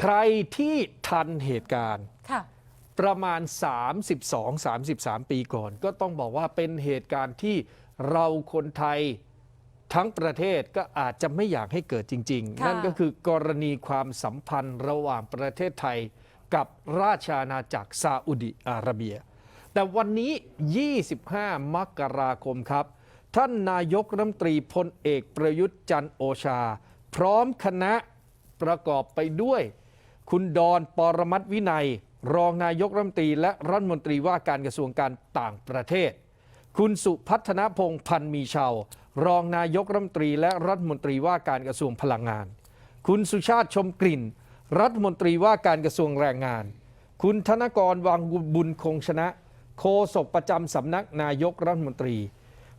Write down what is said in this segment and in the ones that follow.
ใครที่ทันเหตุการณ์ ค่ะ ประมาณ 32-33 ปีก่อน ก็ต้องบอกว่าเป็นเหตุการณ์ที่เราคนไทยทั้งประเทศก็อาจจะไม่อยากให้เกิดจริง ๆ ค่ะ นั่นก็คือกรณีความสัมพันธ์ระหว่างประเทศไทยกับราชอาณาจักรซาอุดิอาระเบีย แต่วันนี้ 25 มกราคมครับ ท่านนายกรัฐมนตรีพลเอกประยุทธ์จันทร์โอชา พร้อมคณะประกอบไปด้วย คุณดอนปรมัตถวินัย รองนายกรัฐมนตรี และรัฐมนตรีว่าการกระทรวงการต่างประเทศ คุณสุพัฒนพงษ์พันมีชาวรองนายกรัฐมนตรี และรัฐมนตรีว่าการกระทรวงพลังงาน คุณสุชาติชมกลิ่น รัฐมนตรีว่าการกระทรวงแรงงาน คุณธนกรวังบุญคงชนะ โฆษกประจำสำนักนายกรัฐมนตรี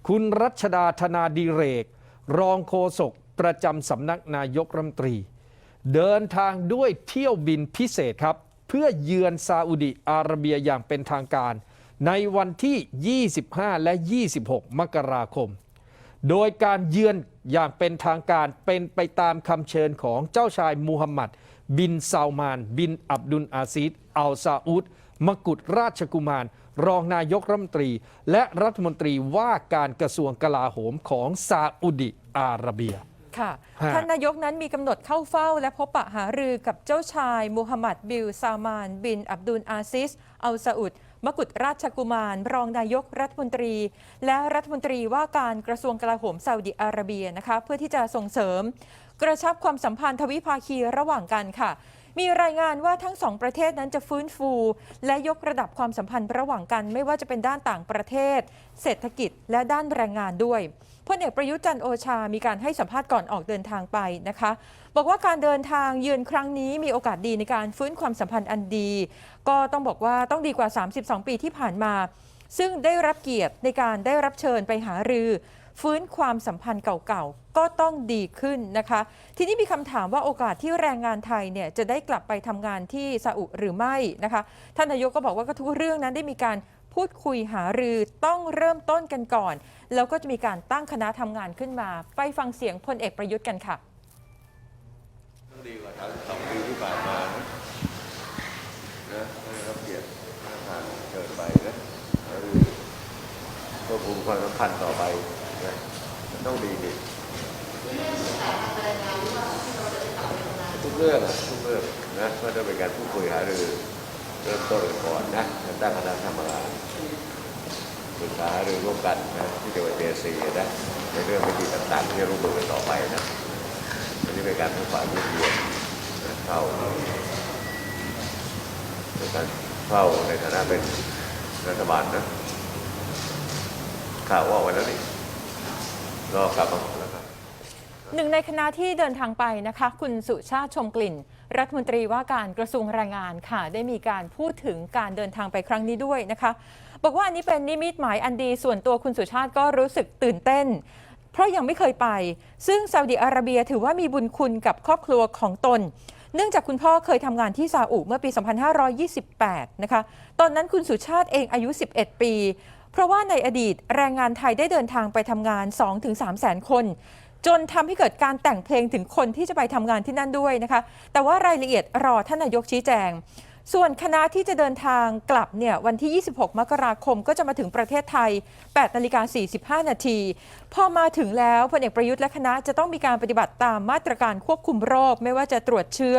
คุณรัชดาธนาดีเรก รองโฆษกประจำสำนักนายกรัฐมนตรี เดินทางด้วยเที่ยวบินพิเศษครับ เพื่อเยือนซาอุดิอาระเบียอย่างเป็นทางการ ในวันที่ 25 และ 26 มกราคม โดยการเยือนอย่างเป็นทางการเป็นไปตามคำเชิญของเจ้าชายมูฮัมหมัด บินซาลมาน บินอับดุลอาซิดอัลซาอุดมกุฎราชกุมาร รองนายกรัฐมนตรี และรัฐมนตรีว่าการกระทรวงกลาโหมของซาอุดิอาระเบีย ค่ะ ฮะ ท่านนายกนั้นมีกำหนดเข้าเฝ้า และพบปะหารือกับเจ้าชายมูฮัมหมัดบิลซามาน บิน อับดุลอาซิส อัลซาอุด มกุฎราชกุมาร รองนายกรัฐมนตรี และรัฐมนตรีว่าการกระทรวงกลาโหมซาอุดิอาระเบียนะคะ เพื่อที่จะส่งเสริม กระชับความสัมพันธ์ทวิภาคีระหว่างกันค่ะ มีรายงานว่าทั้งสองประเทศนั้นจะฟื้นฟู และยกระดับความสัมพันธ์ระหว่างกัน ไม่ว่าจะเป็นด้านต่างประเทศ เศรษฐกิจ และด้านแรงงานด้วยพลเอกประยุทธ์จันโอชา มีการให้สัมภาษณ์ก่อนออกเดินทางไปนะคะ บอกว่าการเดินทางเยือนครั้งนี้มีโอกาสดีในการฟื้นความสัมพันธ์อันดี ก็ต้องบอกว่าต้องดีกว่า 32 ปีที่ผ่านมา ซึ่งได้รับเกียรติในการได้รับเชิญไปหารือ ฟื้นความสัมพันธ์เก่าๆ ก็ต้องดีขึ้นนะคะ ทีนี้มีคำถามว่าโอกาสที่แรงงานไทยเนี่ยจะได้กลับไปทำงานที่ซาอุหรือไม่นะคะ ท่านนายกก็บอกว่าก็ทุกเรื่องนั้นได้มีการพูดคุยหารือต้องเริ่มต้นกันก่อน แล้วก็จะมีการตั้งคณะทำงานขึ้นมา ไปฟังเสียงพลเอกประยุทธ์กันค่ะต้องดีกว่าทั้งสองปีที่ผ่านมานะนะให้รับเกียรติท่านประธานเชิญไปนะแล้วดูควบคุมความสัมพันธ์ต่อไป นะมันต้องดีดิทุกเรื่องอะทุกเรื่องนะก็จะเป็นการพูดคุยหารือเริ่มต้นกันก่อนนะตั้งคณะทำงานปรึกษาหารือร่วมกันนะที่จังหวัดเดซีนะในเรื่องวิธีต่างๆที่จะร่วมมือกันต่อไปนะอันนี้เป็นการทำฝ่ายยืดเยื้อเข้าเป็นการเข้าในฐานะเป็นรัฐบาลนะข่าวว่าไวันแล้วนี่ รอกลับมาหมดแล้วครับ หนึ่งในคณะที่เดินทางไปนะคะ คุณสุชาติชมกลิ่น รัฐมนตรีว่าการกระทรวงแรงงานค่ะ ได้มีการพูดถึงการเดินทางไปครั้งนี้ด้วยนะคะ บอกว่าอันนี้เป็นนิมิตหมายอันดีส่วนตัวคุณสุชาติก็รู้สึกตื่นเต้น เพราะยังไม่เคยไป ซึ่งซาอุดิอาระเบียถือว่ามีบุญคุณกับครอบครัวของตน เนื่องจากคุณพ่อเคยทำงานที่ซาอุเมื่อปี 2528 นะคะ ตอนนั้นคุณสุชาติเองอายุ 11 ปี เพราะว่าในอดีตแรงงานไทยได้เดินทางไปทำงาน 2-3แสนคน จนทำให้เกิดการแต่งเพลงถึงคนที่จะไปทำงานที่นั่นด้วยนะคะ แต่ว่ารายละเอียดรอท่านนายกชี้แจง ส่วนคณะที่จะเดินทางกลับเนี่ยวันที่ 26 มกราคมก็จะมาถึงประเทศไทย8นาฬิกา45 นาที พอมาถึงแล้วพลเอกประยุทธ์และคณะจะต้องมีการปฏิบัติตามมาตรการควบคุมโรค ไม่ว่าจะตรวจเชื้อ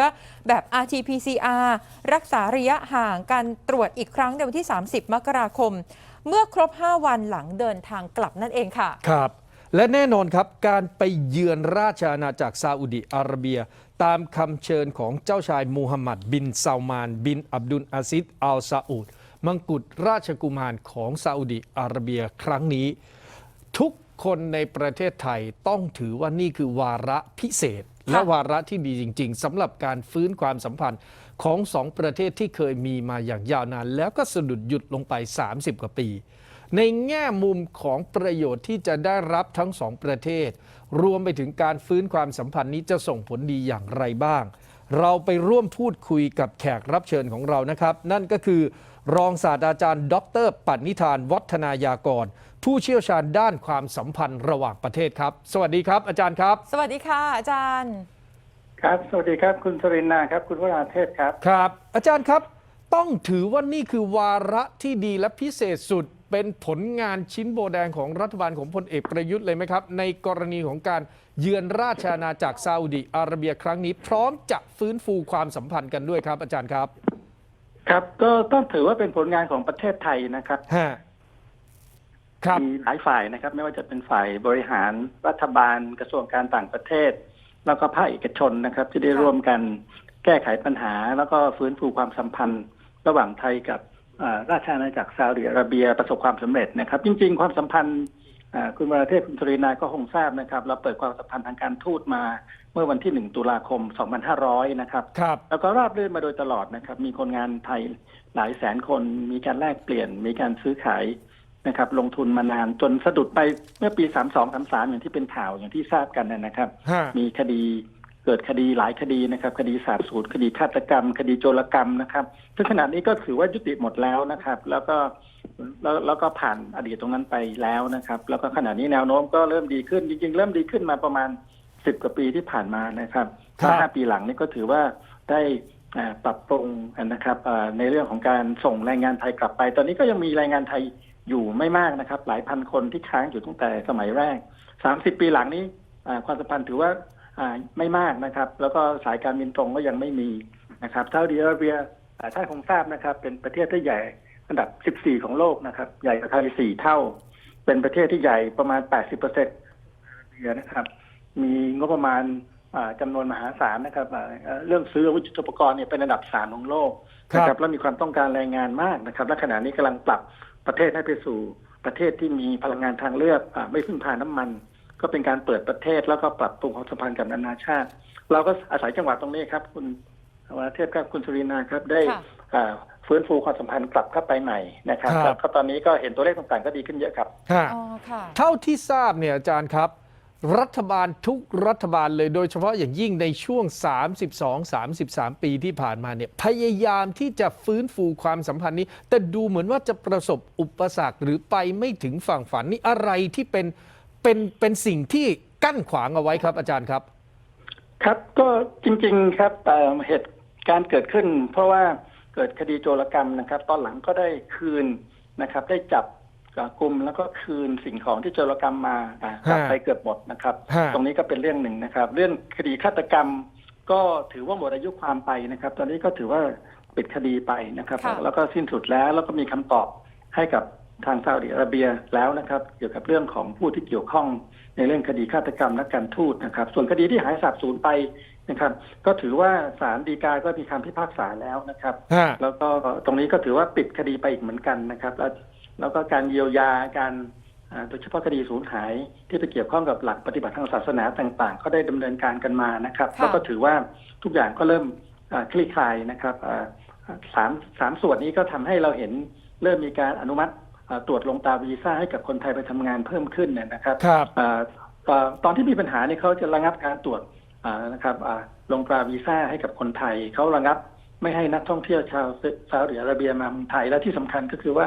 แบบ RT-PCR รักษาระยะห่างการตรวจอีกครั้งในวันที่ 30 มกราคม เมื่อครบ 5 วันหลังเดินทางกลับนั่นเองค่ะ ครับ และแน่นอนครับการไปเยือนราชอาณาจักรซาอุดิอาระเบีย ตามคำเชิญของเจ้าชายมูฮัมหมัดบินซาลมาน บินอับดุลอาซิดอัลซาอุดมังกุฎราชกุมารของซาอุดิอาระเบียครั้งนี้ ทุกคนในประเทศไทยต้องถือว่านี่คือวาระพิเศษ และวาระที่ดีจริง ๆสำหรับการฟื้นความสัมพันธ์ ของสองประเทศที่เคยมีมาอย่างยาวนาน แล้วก็สะดุดหยุดลงไป 30 กว่าปี ในแง่มุมของประโยชน์ที่จะได้รับทั้งสองประเทศ รวมไปถึงการฟื้นความสัมพันธ์นี้จะส่งผลดีอย่างไรบ้าง เราไปร่วมพูดคุยกับแขกรับเชิญของเรานะครับ นั่นก็คือ รองศาสตราจารย์ ดรปัณิธาน วัฒนายากร ผู้เชี่ยวชาญด้านความสัมพันธ์ระหว่างประเทศครับ สวัสดีครับ อาจารย์ครับ สวัสดีค่ะอาจารย์ ครับ สวัสดีครับ คุณสรินนาครับ คุณวราเทพครับ ครับ อาจารย์ครับ ต้องถือว่านี่คือวาระที่ดีและพิเศษสุดเป็นผลงานชิ้นโบแดงของรัฐบาลของพลเอกประยุทธ์เลยไหมครับ ในกรณีของการเยือนราชอาณาจักรซาอุดิอาระเบียครั้งนี้ พร้อมจะฟื้นฟูความสัมพันธ์กันด้วยครับ อาจารย์ครับ ครับ ก็ต้องถือว่าเป็นผลงานของประเทศไทยนะครับฮะครับมีหลายฝ่ายนะครับ ไม่ว่าจะเป็นฝ่ายบริหารรัฐบาลกระทรวงการต่างประเทศ แล้วก็ภาคเอกชนนะครับ ที่ได้ค่ะร่วมกันแก้ไขปัญหา แล้วก็ฟื้นฟูความสัมพันธ์ ระหว่างไทยกับอ่าราชอาณาจักรซาอุดิอาระเบียประสบความสำเร็จนะครับ จริง ๆ ความสัมพันธ์อ่าคุณวราเทพคุณสรินาก็คงทราบนะครับ เราเปิดความสัมพันธ์ทางการทูตมาเมื่อวันที่ 1 ตุลาคม 2500 นะครับครับแล้วก็ราบรื่นมาโดยตลอดนะครับ มีคนงานไทยหลายแสนคน มีการแลกเปลี่ยน มีการซื้อขาย นะครับ ลงทุนมานานจนสะดุดไปเมื่อปี32 33อย่างที่เป็นข่าวอย่างที่ทราบกันนะครับ ฮะมีคดีเกิดคดีหลายคดีนะครับ คดีสาบสูญคดีฆาตกรรม คดีโจรกรรมนะครับซึ่งขณะนี้ก็ถือว่ายุติหมดแล้วนะครับ แล้วก็แล้วแล้วก็ผ่านอดีตตรงนั้นไปแล้วนะครับ แล้วก็ขณะนี้แนวโน้มก็เริ่มดีขึ้นจริง ๆ เริ่มดีขึ้นมาประมาณสิบกว่าปีที่ผ่านมานะครับครับห้าปีหลังนี่ก็ถือว่าได้อ่าปรับปรุงนะครับอ่าในเรื่องของการส่งแรงงานไทยกลับไป ตอนนี้ก็ยังมีแรงงานไทย อยู่ไม่มากนะครับ หลายพันคนที่ค้างอยู่ตั้งแต่สมัยแรกสามสิบปีหลังนี้อ่าความสัมพันธ์ถือว่าอ่าไม่มากนะครับ แล้วก็สายการบินตรงก็ยังไม่มีนะครับซาอุดิอาระเบียอ่าท่านคงทราบนะครับ เป็นประเทศที่ใหญ่อันดับ 14 ของโลกนะครับ ใหญ่กว่าไทยสี่เท่า เป็นประเทศที่ใหญ่ประมาณ 80เปอร์เซ็นต์นะครับ มีงบประมาณอ่าจำนวนมหาศาลนะครับอ่าเอ่อเรื่องซื้ออาวุธยุทโธปกรณ์เนี่ยเป็นอันดับสามของโลกนะคครัรับบแล้วมีความต้องการแรงงานมากนะครับ และขณะนี้กำลังปรับ ประเทศให้ไปสู่ประเทศที่มีพลังงานทางเลือกอาไม่พึ่งพาน้ำมัน ก็เป็นการเปิดประเทศแล้วก็ปรับปรุงความสัมพันธ์กับนานาชาติ เราก็อาศัยจังหวะตรงนี้ครับ คุณวราเทพครับคุณสุรินาครับได้ค่ะอ่าฟื้นฟูความสัมพันธ์กลับเข้าไปใหม่นะครับครับแล้วก็ตอนนี้ก็เห็นตัวเลขต่างๆก็ดีขึ้นเยอะครับฮะอ๋อค่ะเท่าที่ทราบเนี่ยอาจารย์ครับ รัฐบาลทุกรัฐบาลเลยโดยเฉพาะอย่างยิ่งในช่วง 32-33 ปีที่ผ่านมาเนี่ยพยายามที่จะฟื้นฟูความสัมพันธ์นี้ แต่ดูเหมือนว่าจะประสบอุปสรรคหรือไปไม่ถึงฝั่งฝันนี่อะไรที่เป็นเป็นเป็นสิ่งที่กั้นขวางเอาไว้ครับอาจารย์ครับ ครับก็จริง ๆครับแต่เหตุการณ์เกิดขึ้น เพราะว่าเกิดคดีโจรกรรมนะครับ ตอนหลังก็ได้คืนนะครับ ได้จับ กลุ่มแล้วก็คืนสิ่งของที่โจรกรรมมาอ่ากลับฮะไปเกือบหมดนะครับ ฮะ ตรงนี้ก็เป็นเรื่องหนึ่งนะครับ เรื่องคดีฆาตกรรม ก็ถือว่าหมดอายุความไปนะครับ ตอนนี้ก็ถือว่าปิดคดีไปนะครับ ค่ะ แล้วก็สิ้นสุดแล้วแล้วก็มีคำตอบให้กับทางซาอุดิอาระเบียแล้วนะครับ เกี่ยวกับเรื่องของผู้ที่เกี่ยวข้องในเรื่องคดีฆาตกรรมและการทูตนะครับ ส่วนคดีที่หายสาบสูญไปนะครับ ก็ถือว่าศาลฎีกาก็มีคำพิพากษาแล้วนะครับ ฮะ แล้วก็ตรงนี้ก็ถือว่าปิดคดีไปอีกเหมือนกันนะครับ แล้ว แล้วก็การเยียวยาการอ่าโดยเฉพาะคดีสูญหายที่ไปเกี่ยวข้องกับหลักปฏิบัติทางศาสนาต่าง ๆ ก็ได้ดำเนินการกันมานะครับค่ะแล้วก็ถือว่าทุกอย่างก็เริ่มอ่าคลี่คลายนะครับอ่าสามสามส่วนนี้ก็ทำให้เราเห็นเริ่มมีการอนุมัติอ่าตรวจลงตาวีซ่าให้กับคนไทยไปทำงานเพิ่มขึ้นเนี่ยนะครับครับอ่าตอนตอนที่มีปัญหาเนี่ยเขาจะระงับการตรวจอ่านะครับอ่าลงตราวีซ่าให้กับคนไทยเขาระงับไม่ให้นักท่องเที่ยวชาวซาอุดิอาระเบียมาเมืองไทยและที่สำคัญก็คือว่า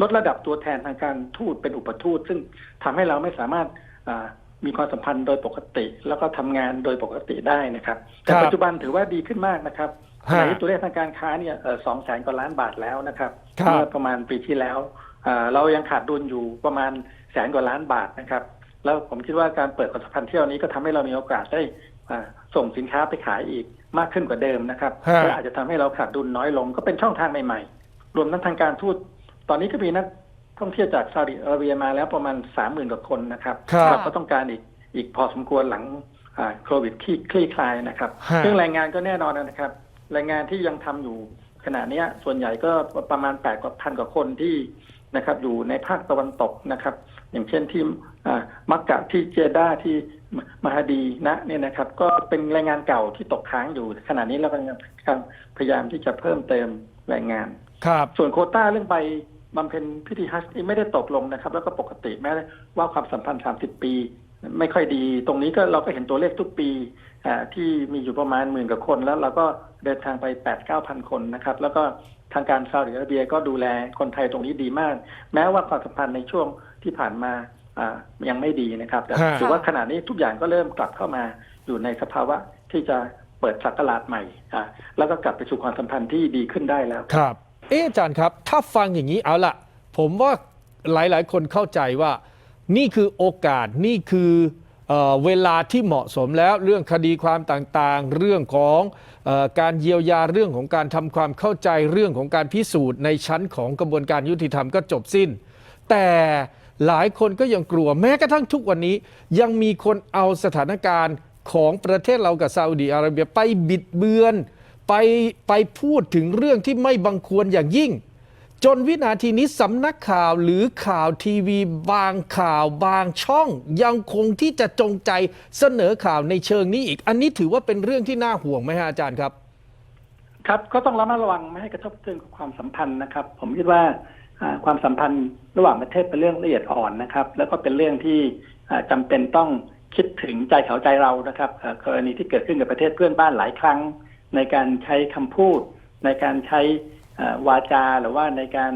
ลดระดับตัวแทนทางการทูตเป็นอุปทูต ซึ่งทำให้เราไม่สามารถอ่ามีความสัมพันธ์โดยปกติ แล้วก็ทำงานโดยปกติได้นะครับ แต่ครับปัจจุบันถือว่าดีขึ้นมากนะครับฮะในตัวเลขทางการค้าเนี่ยสองแสนกว่าล้านบาทแล้วนะครับครับเมื่อประมาณปีที่แล้วอ่าเรายังขาดดุลอยู่ประมาณแสนกว่าล้านบาทนะครับ แล้วผมคิดว่าการเปิดความสัมพันธ์เที่ยวนี้ก็ทำให้เรามีโอกาสได้อ่าส่งสินค้าไปขายอีกมากขึ้นกว่าเดิมนะครับฮะและอาจจะทำให้เราขาดดุลน้อยลงก็เป็นช่องทางใหม่ ๆ รวมทั้งทางการทูต ตอนนี้ก็มีนักท่องเที่ยวจากซาอุดิอาระเบียมาแล้วประมาณสามหมื่นกว่าคนนะครับครับเราก็ต้องการอีกอีกพอสมควรหลังอ่าโควิดคลี่คลี่คลายนะครับฮะเรื่องแรงงานก็แน่นอนนะครับแรงงานที่ยังทำอยู่ขณะเนี้ยส่วนใหญ่ก็ประมาณแปดกว่าพันกว่าคนที่นะครับ อยู่ในภาคตะวันตกนะครับ อย่างเช่นที่อ่ามักกะที่เจด้าที่มมหาดีนะเนี่ยนะครับ ก็เป็นแรงงานเก่าที่ตกค้างอยู่ขณะนี้เรากำลังพยายามที่จะเพิ่มเติมแรงงาน ครับ ส่วนโควต้าเรื่องไป บำเพ็ญพิธีฮัจญ์นี่ไม่ได้ตกลงนะครับ แล้วก็ปกติแม้ว่าความสัมพันธ์ 30 ปี ไม่ค่อยดี ตรงนี้ก็เราก็เห็นตัวเลขทุกปีอ่าที่มีอยู่ประมาณหมื่นกว่าคน แล้วเราก็เดินทางไป 8 9 0 0 0 คนนะครับ แล้วก็ทางการซาอุดิอาระเบียก็ดูแลคนไทยตรงนี้ดีมาก แม้ว่าความสัมพันธ์ในช่วงที่ผ่านมาอ่ายังไม่ดีนะครับ แต่ฮะถือว่าขณะนี้ทุกอย่างก็เริ่มกลับเข้ามาอยู่ในสภาวะที่จะเปิดสักราชใหม่อ่าแล้วก็กลับไปสู่ความสัมพันธ์ที่ดีขึ้นได้แล้วครับ เอะอาจารย์ครับ ถ้าฟังอย่างนี้เอาละผมว่าหลายๆ คนเข้าใจว่า นี่คือโอกาสนี่คือเออเวลาที่เหมาะสมแล้วเรื่องคดีความต่างๆ เรื่องของเออการเยียวยาเรื่องของการทำความเข้าใจเรื่องของการพิสูจน์ในชั้นของกระบวนการยุติธรรมก็จบสิ้น แต่หลายคนก็ยังกลัวแม้กระทั่งทุกวันนี้ ยังมีคนเอาสถานการณ์ของประเทศเรากับซาอุดีอาระเบียไปบิดเบือน ไปไปพูดถึงเรื่องที่ไม่บังควรอย่างยิ่ง จนวินาทีนี้สำนักข่าวหรือข่าวทีวีบางข่าวบางช่อง ยังคงที่จะจงใจเสนอข่าวในเชิงนี้อีก อันนี้ถือว่าเป็นเรื่องที่น่าห่วงไหมฮะอาจารย์ครับ ครับก็ต้องระมัดระวังไม่ให้กระทบกระเทือนกับความสัมพันธ์นะครับ ผมคิดว่าความสัมพันธ์ระหว่างประเทศเป็นเรื่องละเอียดอ่อนนะครับ แล้วก็เป็นเรื่องที่อ่าจำเป็นต้องคิดถึงใจเขาใจเรานะครับกรณีที่เกิดขึ้นกับประเทศเพื่อนบ้านหลายครั้ง ในการใช้คำพูด ในการใช้อ่าวาจาหรือว่าในการ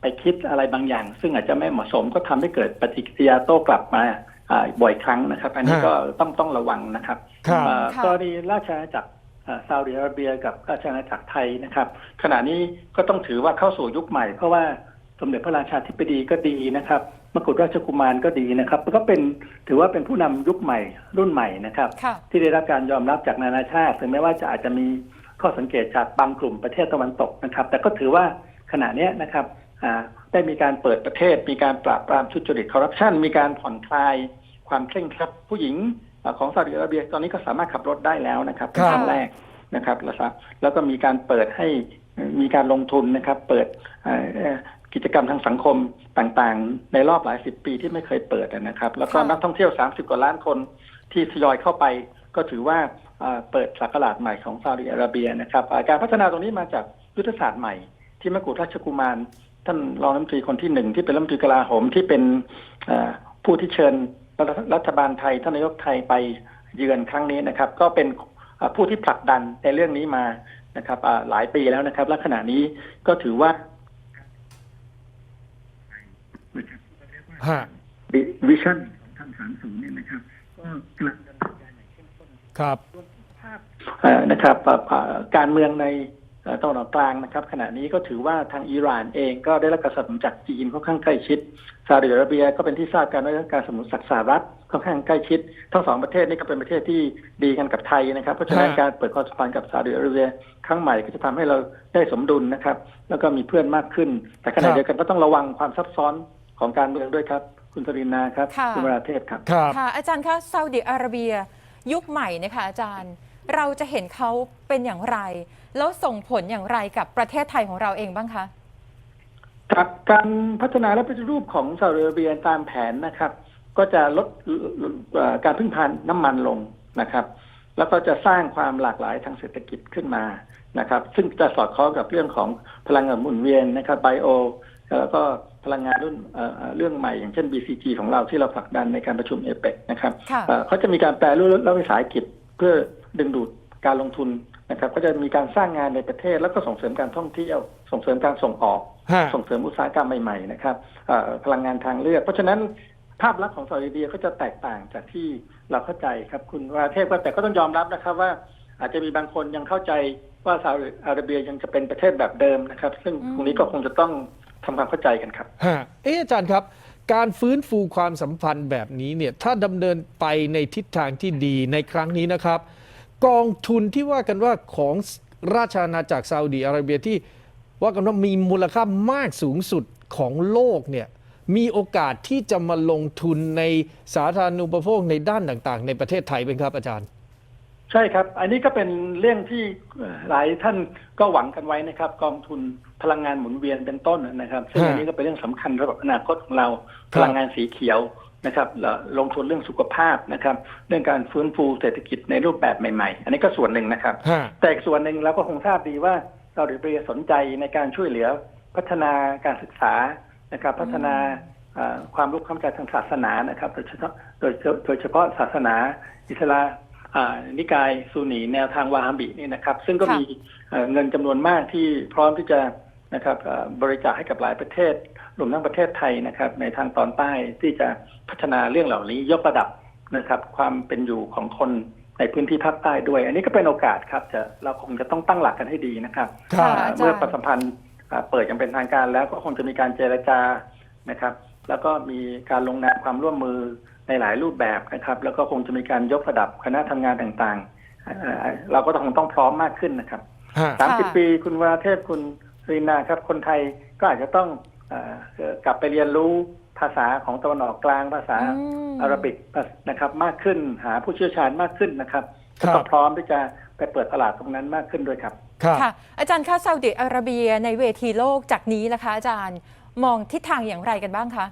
ไปคิดอะไรบางอย่าง ซึ่งอาจจะไม่เหมาะสมก็ทำให้เกิดปฏิกิริยาโต้กลับมาอ่าบ่อยครั้งนะครับ อันนี้ฮะก็ต้องต้องระวังนะครับครับเอ่อค่ะกรณีราชอาณาจักรเอ่อซาอุดิอาระเบียกับราชอาณาจักรไทยนะครับ ขณะนี้ก็ต้องถือว่าเข้าสู่ยุคใหม่เพราะว่า สมเด็จพระราชาธิบดีก็ดีนะครับมกุฎราชกุมารก็ดีนะครับก็เป็นถือว่าเป็นผู้นำยุคใหม่รุ่นใหม่นะครับค่ะที่ได้รับการยอมรับจากนานาชาติ ถึงแม้ว่าจะอาจจะมีข้อสังเกตจากบางกลุ่มประเทศตะวันตกนะครับ แต่ก็ถือว่าขณะเนี้ยนะครับอ่าได้มีการเปิดประเทศ มีการปราบปรามทุจริตคอร์รัปชันมีการผ่อนคลายความเคร่งครัดผู้หญิงอ่าของซาอุดิอาระเบียตอนนี้ก็สามารถขับรถได้แล้วนะครับเป็นครับครั้งแรกนะครับแล้วครับแล้วก็มีการเปิดให้มีการลงทุนนะครับ เปิดเอ่อเอ่อ กิจกรรมทางสังคมต่างๆ ในรอบหลายสิบปีที่ไม่เคยเปิดนะครับ แล้วก็ค่ะนักท่องเที่ยว 30 กว่าล้านคนที่ทยอยเข้าไป ก็ถือว่าอ่าเปิดสักราชใหม่ของซาอุดิอาระเบียนะครับอ่าการพัฒนาตรงนี้มาจากยุทธศาสตร์ใหม่ ที่มกุฎราชกุมารท่านรองรัฐมนตรีคนที่หนึ่งที่เป็นรัฐมนตรีกลาโหมที่เป็นอ่าผู้ที่เชิญรัฐรัฐบาลไทยท่านนายกไทยไปเยือนครั้งนี้นะครับ ก็เป็นอ่าผู้ที่ผลักดันในเรื่องนี้มานะครับอ่าหลายปีแล้วนะครับและขณะนี้ก็ถือว่า ฮะวิชั่นของทางสามศูนย์เนี่ยนะครับ ก็กำลังดำเนินการอย่างเข้มข้นครับเอ่อนะครับเอ่อเอ่อการเมืองในเอ่อตะวันออกกลางนะครับ ขณะนี้ก็ถือว่าทางอิหร่านเองก็ได้รับการสนับสนุนจากจีนค่อนข้างใกล้ชิดซาอุดิอาระเบียก็เป็นที่ทราบกันว่าได้รับการสนับสนุนจากสหรัฐค่อนข้างใกล้ชิด ทั้งสองประเทศนี้ก็เป็นประเทศที่ดีกันกับไทยนะครับ เพราะฉะนั้นฮะการเปิดความสัมพันธ์กับซาอุดิอาระเบียครั้งใหม่ก็จะทำให้เราได้สมดุลนะครับ แล้วก็มีเพื่อนมากขึ้น แต่ขณะเดียวกันก็ต้องระวังความซับซ้อน ของการเมืองด้วยครับ คุณสรินาครับค่ะคุณวราเทพครับ ครับ ค่ะอาจารย์คะซาอุดิอาระเบีย ยุคใหม่นะคะอาจารย์ เราจะเห็นเขาเป็นอย่างไร แล้วส่งผลอย่างไรกับประเทศไทยของเราเองบ้างคะ ครับการพัฒนาและปฏิรูปของซาอุดิอาระเบียตามแผนนะครับ ก็จะลดเอ่อการพึ่งพาน้ำมันลงนะครับ แล้วก็จะสร้างความหลากหลายทางเศรษฐกิจขึ้นมานะครับ ซึ่งจะสอดคล้องกับเรื่องของพลังงานหมุนเวียนนะครับไบโอ แล้วก็พลังงานรุ่นเอ่อเอ่อเรื่องใหม่อย่างเช่น BCG ของเราที่เราผลักดันในการประชุมเอเปกนะครับค่ะเอ่อเขาจะมีการแปลรูปและวิสาหกิจเพื่อดึงดูดการลงทุนนะครับ ก็จะมีการสร้างงานในประเทศแล้วก็ส่งเสริมการท่องเที่ยว ส่งเสริมการส่งออกฮะส่งเสริมอุตสาหกรรมใหม่ๆนะครับเอ่อพลังงานทางเลือก เพราะฉะนั้นภาพลักษณ์ของซาอุดิอาระเบียก็จะแตกต่างจากที่เราเข้าใจครับคุณวราเทพก็แต่ก็ต้องยอมรับนะครับว่าอาจจะมีบางคนยังเข้าใจว่าซาอุดิอาระเบียยังจะเป็นประเทศแบบเดิมนะครับ ซึ่งอืมตรงนี้ก็คงจะต้อง ทำความเข้าใจกันครับฮะเอออาจารย์ครับ การฟื้นฟูความสัมพันธ์แบบนี้เนี่ยถ้าดำเนินไปในทิศทางที่ดีในครั้งนี้นะครับ กองทุนที่ว่ากันว่าของราชอาณาจักรซาอุดีอาระเบียที่ ว่ากันว่ามีมูลค่ามากสูงสุดของโลกเนี่ยมีโอกาสที่จะมาลงทุนในสาธารณูปโภคในด้านต่างๆ ในประเทศไทยเป็นครับอาจารย์ ใช่ครับ อันนี้ก็เป็นเรื่องที่เอ่อหลายท่านก็หวังกันไว้นะครับ กองทุน พลังงานหมุนเวียนเป็นต้นนะครับ ซึ่งฮะอันนี้ก็เป็นเรื่องสำคัญสำหรับอนาคตของเราคพรับลังงานสีเขียวนะครับแล้วลงทุนเรื่องสุขภาพนะครับ เรื่องการฟื้นฟูเศรษฐกิจในรูปแบบใหม่ ๆ อันนี้ก็ส่วนหนึ่งนะครับฮะแต่อีกส่วนหนึ่งเราก็คงทราบดีว่าเราดิอาระเบียสนใจในการช่วยเหลือพัฒนาการศึกษานะครับ พัฒนาเอ่อความรู้ความเข้าใจทางศาสนานะครับ โดยเฉพาะโดยโดยเฉพาะศาสนา อิสลามอ่านิกายซูนีแนวทางวาฮาบินี่นะครับ ซึ่งก็ค่ะมีเอ่อเงินจำนวนมากที่พร้อมที่จะ นะครับเอ่อบริจาคให้กับหลายประเทศรวมทั้งประเทศไทยนะครับ ในทางตอนใต้ที่จะพัฒนาเรื่องเหล่านี้ยกระดับนะครับ ความเป็นอยู่ของคนในพื้นที่ภาคใต้ด้วย อันนี้ก็เป็นโอกาสครับจะเราคงจะต้องตั้งหลักกันให้ดีนะครับครับค่ะอ่าอาจารย์เมื่อประสัมพันธ์อ่าเปิดอย่างเป็นทางการแล้วก็คงจะมีการเจรจานะครับ แล้วก็มีการลงนามความร่วมมือในหลายรูปแบบนะครับ แล้วก็คงจะมีการยกระดับคณะทำงานต่างๆอ่าเราก็คงต้องพร้อมมากขึ้นนะครับฮะสามสิบค่ะปีคุณวราเทพคุณ รีนาครับคนไทยก็อาจจะต้องเอ่อเอ่อกลับไปเรียนรู้ภาษาของตะวันออกกลางภาษาอืมอาหรับิกนะครับ มากขึ้นหาผู้เชี่ยวชาญมากขึ้นนะครับครัก็บต้องพร้อมที่จะไปเปิดตลาดตรงนั้นมากขึ้นด้วยครับครับค่ะ อาจารย์คะซาอุดิอาระเบียในเวทีโลกจากนี้นะคะ อาจารย์มองทิศทางอย่างไรกันบ้างคะ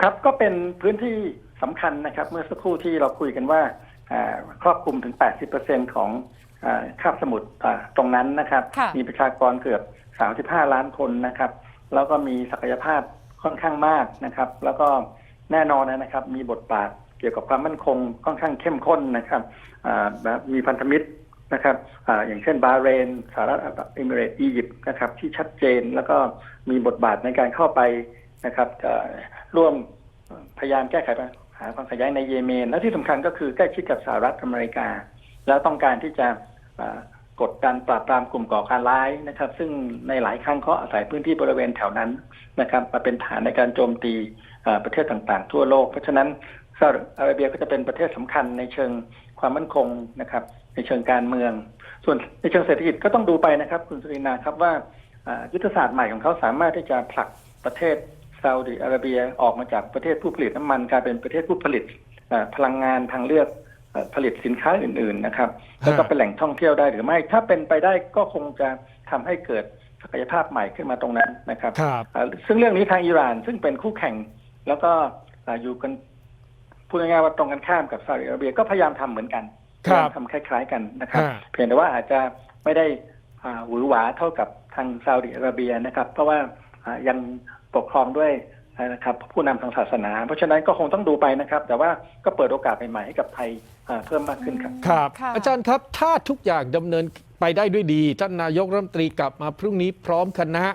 ครับก็เป็นพื้นที่สำคัญนะครับ เมื่อสักครู่ที่เราคุยกันว่าอ่าครอบคลุมถึง 80%ของอา คาบสมุทรอ่าตรงนั้นนะครับค่ะมีประชากรเกือบ 35 ล้านคนนะครับ แล้วก็มีศักยภาพค่อนข้างมากนะครับ แล้วก็แน่นอนนะครับ มีบทบาทเกี่ยวกับความมั่นคงค่อนข้างเข้มข้นนะครับอ่าแบบมีพันธมิตรนะครับอาอย่างเช่นบาห์เรนสหรัฐอาหรับเอมิเรตส์อียิปต์นะครับที่ชัดเจนแล้วก็มีบทบาทในการเข้าไปนะครับเอ่อร่วมพยายามแก้ไขปัญหาความขัดแย้งในเยเมน และที่สำคัญก็คือใกล้ชิดกับสหรัฐอเมริกา แล้วต้องการที่จะ กดดันปราบปรามกลุ่มก่อการร้ายนะครับ ซึ่งในหลายครั้งเขาอาศัยพื้นที่บริเวณแถวนั้นนะครับมาเป็นฐานในการโจมตีประเทศต่างๆ ทั่วโลก เพราะฉะนั้นซาอุดิอาระเบียก็จะเป็นประเทศสำคัญในเชิงความมั่นคงนะครับ ในเชิงการเมือง ส่วนในเชิงเศรษฐกิจก็ต้องดูไปนะครับ คุณสุรินาครับว่ายุทธศาสตร์ใหม่ของเขาสามารถที่จะผลักประเทศซาอุดิอาระเบียออกมาจากประเทศผู้ผลิตน้ำมันกลายเป็นประเทศผู้ผลิตพลังงานทางเลือก ผลิตสินค้าอื่นๆนะครับ แล้วก็เป็นแหล่งท่องเที่ยวได้หรือไม่ ถ้าเป็นไปได้ก็คงจะทำให้เกิดศักยภาพใหม่ขึ้นมาตรงนั้นนะครับครับเอ่อซึ่งเรื่องนี้ทางอิหร่าน ซึ่งเป็นคู่แข่งแล้วก็เอ่ออยู่กันพูดง่ายๆว่าตรงกันข้ามกับซาอุดิอาระเบียก็พยายามทำเหมือนกันพครับยายามทำคล้าย ๆ กันนะครับฮะเพียงแต่ว่าอาจจะไม่ได้อ่าหวือหวาเท่ากับทางซาอุดิอาระเบียนะครับ เพราะว่าอ่ายังปกครองด้วยนะครับผู้นำทางศาสนา เพราะฉะนั้นก็คงต้องดูไปนะครับ แต่ว่าก็เปิดโอกาสใหม่ๆให้กับไทยอ่า เพิ่มมากขึ้นครับ ครับ ค่ะ อาจารย์ครับถ้าทุกอย่างดำเนินไปได้ด้วยดี ท่านนายกรัฐมนตรีกลับมาพรุ่งนี้พร้อมคณะ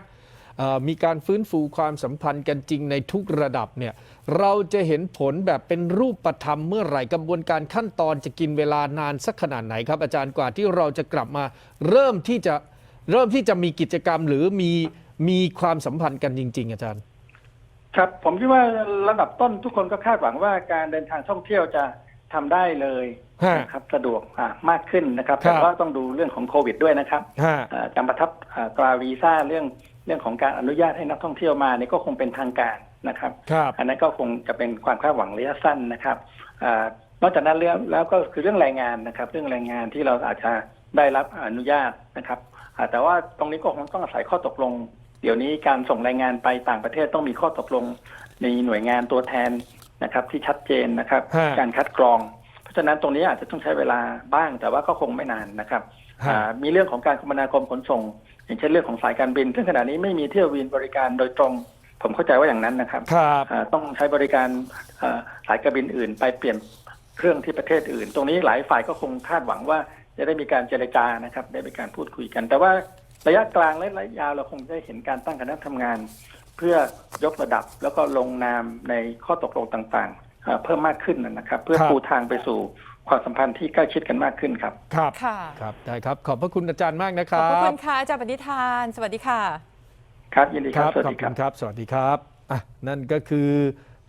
เอ่อมีการฟื้นฟูความสัมพันธ์กันจริงในทุกระดับเนี่ยเราจะเห็นผลแบบเป็นรูปธรรมเมื่อไหร่กระบวนการขั้นตอนจะกินเวลานานสักขนาดไหนครับ อาจารย์กว่าที่เราจะกลับมา เริ่มที่จะเริ่มที่จะมีกิจกรรมหรือมีมีความสัมพันธ์กันจริง ๆ อาจารย์ ครับ ผมคิดว่าระดับต้นทุกคนก็คาดหวังว่าการเดินทางท่องเที่ยวจะ ทำได้เลยฮะนะครับสะดวกอ่ามากขึ้นนะครับครัแต่บก็ต้องดูเรื่องของโควิดด้วยนะครับฮะอ่าการประทับอ่าตราวีซ่าเรื่องเรื่องของการอนุญาตให้นักท่องเที่ยวมาเนี่ยก็คงเป็นทางการนะครับครับอันนั้นก็คงจะเป็นความคาดหวังระยะสั้นนะครับอานอกจากนั้นเรื่องแล้วก็คือเรื่องแรงงานนะครับ เรื่องแรงงานที่เราอาจจะได้รับอนุญาตนะครับอ่าแต่ว่าตรงนี้ก็คงต้องอาศัยข้อตกลง เดี๋ยวนี้การส่งแรงงานไปต่างประเทศต้องมีข้อตกลงในหน่วยงานตัวแทน นะครับ ที่ชัดเจนนะครับ ฮะ การคัดกรอง เพราะฉะนั้นตรงนี้อาจจะต้องใช้เวลาบ้าง แต่ว่าก็คงไม่นานนะครับฮะ อ่ามีเรื่องของการคมนาคมขนส่ง อย่างเช่นเรื่องของสายการบินซึ่งขณะนี้ไม่มีเที่ยวบินบริการโดยตรง ผมเข้าใจว่าอย่างนั้นนะครับครับ อ่าต้องใช้บริการอ่าสายการบินอื่น ไปเปลี่ยนเครื่องที่ประเทศอื่น ตรงนี้หลายฝ่ายก็คงคาดหวังว่าจะได้มีการเจรจานะครับ ได้มีการพูดคุยกัน แต่ว่าระยะกลางและระยะยาวเราคงได้เห็นการตั้งคณะทำงาน เพื่อยกระดับแล้วก็ลงนามในข้อตกลงต่างๆอ่าเพิ่มมากขึ้นนะครับ เพื่อครับปูทางไปสู่ความสัมพันธ์ที่ใกล้ชิดกันมากขึ้นครับ ครับค่ะครับได้ครับ ขอบพระคุณอาจารย์มากนะคขอบรัพระคุบณค่ะอาจารย์ปณิธาน สวัสดีค่ะ ครับยินดีครับ สวัสขอบดีคคุรับณครับ สวัสดีครับอะนั่นก็คือ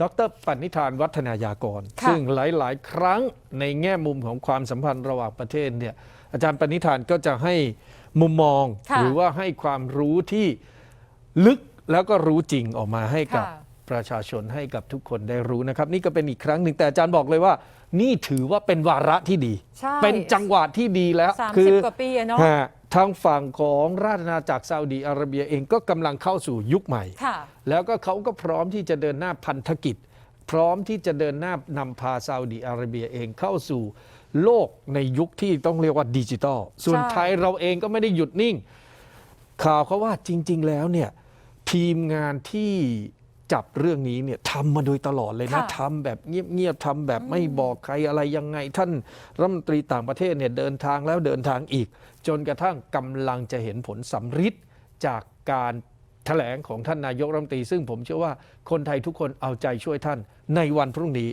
ดรปณิธานวัฒนายากรค่ะซึ่งหลาย ๆ ครั้งในแง่มุมของความสัมพันธ์ระหว่างประเทศเนี่ยอาจารย์ปณิธานก็จะให้มุมมองค่ะหรือว่าให้ความรู้ที่ลึก แล้วก็รู้จริงออกมาให้กับค่ะ ประชาชนให้กับทุกคนได้รู้นะครับ นี่ก็เป็นอีกครั้งหนึ่งแต่อาจารย์บอกเลยว่า นี่ถือว่าเป็นวาระที่ดี ใช่ เป็นจังหวะที่ดีแล้วสามคืสิบอกว่าปีอะเนาะฮะทางฝั่งของราชอาณาจักรซาอุดีอาระเบียเองก็กำลังเข้าสู่ยุคใหม่ ค่ะ แล้วก็เขาก็พร้อมที่จะเดินหน้าพันธกิจ พร้อมที่จะเดินหน้านำพาซาอุดีอาระเบียเองเข้าสู่โลกในยุคที่ต้องเรียกว่าดิจิทัลส่วนใช่ ไทยเราเองก็ไม่ได้หยุดนิ่ง ข่าวเขาว่าจริง ๆ แล้วเนี่ย ทีมงานที่จับเรื่องนี้เนี่ยทำมาโดยตลอดเลยนะค่ะทำแบบเงียบๆทำแบบไม่บอกใครอะไรยังไง ท่านรัฐมนตรีต่างประเทศเนี่ยเดินทางแล้วเดินทางอีก จนกระทั่งกำลังจะเห็นผลสำฤทธิ์จากการแถลงของท่านนายกรัฐมนตรี ซึ่งผมเชื่อว่าคนไทยทุกคนเอาใจช่วยท่านในวันพรุ่งนี้